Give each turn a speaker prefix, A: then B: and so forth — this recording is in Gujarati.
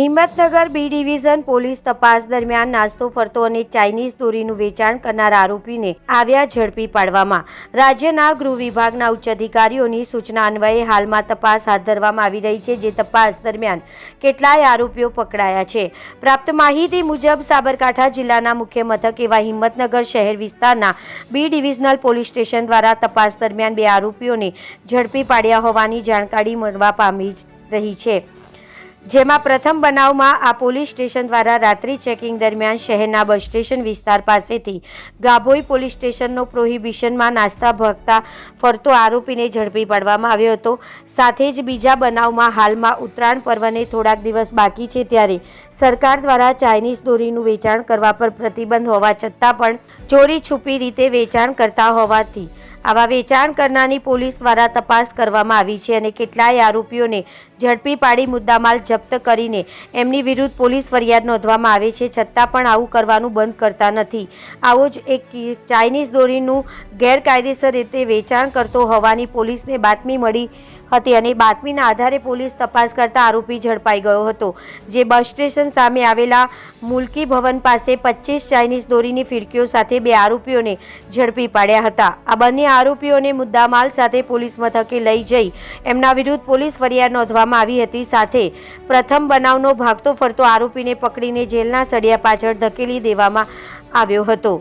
A: હિંમતનગર બી ડિવિઝન પોલીસ તપાસ દરમિયાન નાસ્તો ફરતો અને ચાઇનીઝ દોરીનું વેચાણ કરનાર આરોપીને આવ્યા ઝડપી પાડવામાં. રાજ્યના ગૃહ વિભાગના ઉચ્ચ અધિકારીઓની સૂચના અન્વયે હાલમાં તપાસ હાથ ધરવામાં આવી રહી છે, જે તપાસ દરમિયાન કેટલાય આરોપીઓ પકડાયા છે. પ્રાપ્ત માહિતી મુજબ, સાબરકાંઠા જિલ્લાના મુખ્ય મથક એવા હિંમતનગર શહેર વિસ્તારના બી ડિવિઝનલ પોલીસ સ્ટેશન દ્વારા તપાસ દરમિયાન બે આરોપીઓને ઝડપી પાડ્યા હોવાની જાણકારી મળવા પામી રહી છે. જેમાં પ્રથમ બનાવમાં આ પોલીસ સ્ટેશન દ્વારા રાત્રિ ચેકિંગ દરમિયાન શહેરના બસ સ્ટેશન વિસ્તાર પાસેથી ગાભોઈ પોલીસ સ્ટેશનનો પ્રોહિબિશનમાં નાસ્તા ભગતા ફરતો આરોપીને ઝડપી પાડવામાં આવ્યો હતો. સાથે જ બીજા બનાવમાં હાલમાં ઉત્તરાયણ પર્વને થોડાક દિવસ બાકી છે ત્યારે સરકાર દ્વારા ચાઇનીઝ દોરીનું વેચાણ કરવા પર પ્રતિબંધ હોવા છતાં પણ ચોરી છુપી રીતે વેચાણ કરતા હોવાથી આવા વેચાણ કરનારની પોલીસ દ્વારા તપાસ કરવામાં આવી છે અને કેટલાય આરોપીઓને ઝડપી પાડી મુદ્દામાલ જપ્ત કરીને એમની વિરુદ્ધ પોલીસ ફરિયાદ નોંધવામાં આવે છે, છતાં પણ આવું કરવાનું બંધ કરતા નથી. આવો જ એક ચાઇનીઝ દોરીનું ગેરકાયદેસર રીતે વેચાણ કરતો હોવાની પોલીસને બાતમી મળી હતી અને બાતમીના આધારે પોલીસ તપાસ કરતા આરોપી ઝડપાઈ ગયો હતો. જે બસ સ્ટેશન સામે આવેલા મુલકી ભવન પાસે પચીસ ચાઇનીઝ દોરીની ફિરકીઓ સાથે બે આરોપીઓને ઝડપી પાડ્યા હતા. આ બંને આરોપીઓને મુદ્દામાલ સાથે પોલીસ મથકે લઈ જઈ. એમના વિરુદ્ધ પોલીસ ફરિયાદ નોંધવામાં આવી હતી. સાથે પ્રથમ બનાવનો ભાગતો ફરતો આરોપીને પકડીને જેલના સળિયા પાછળ ધકેલી દેવામાં આવ્યો હતો.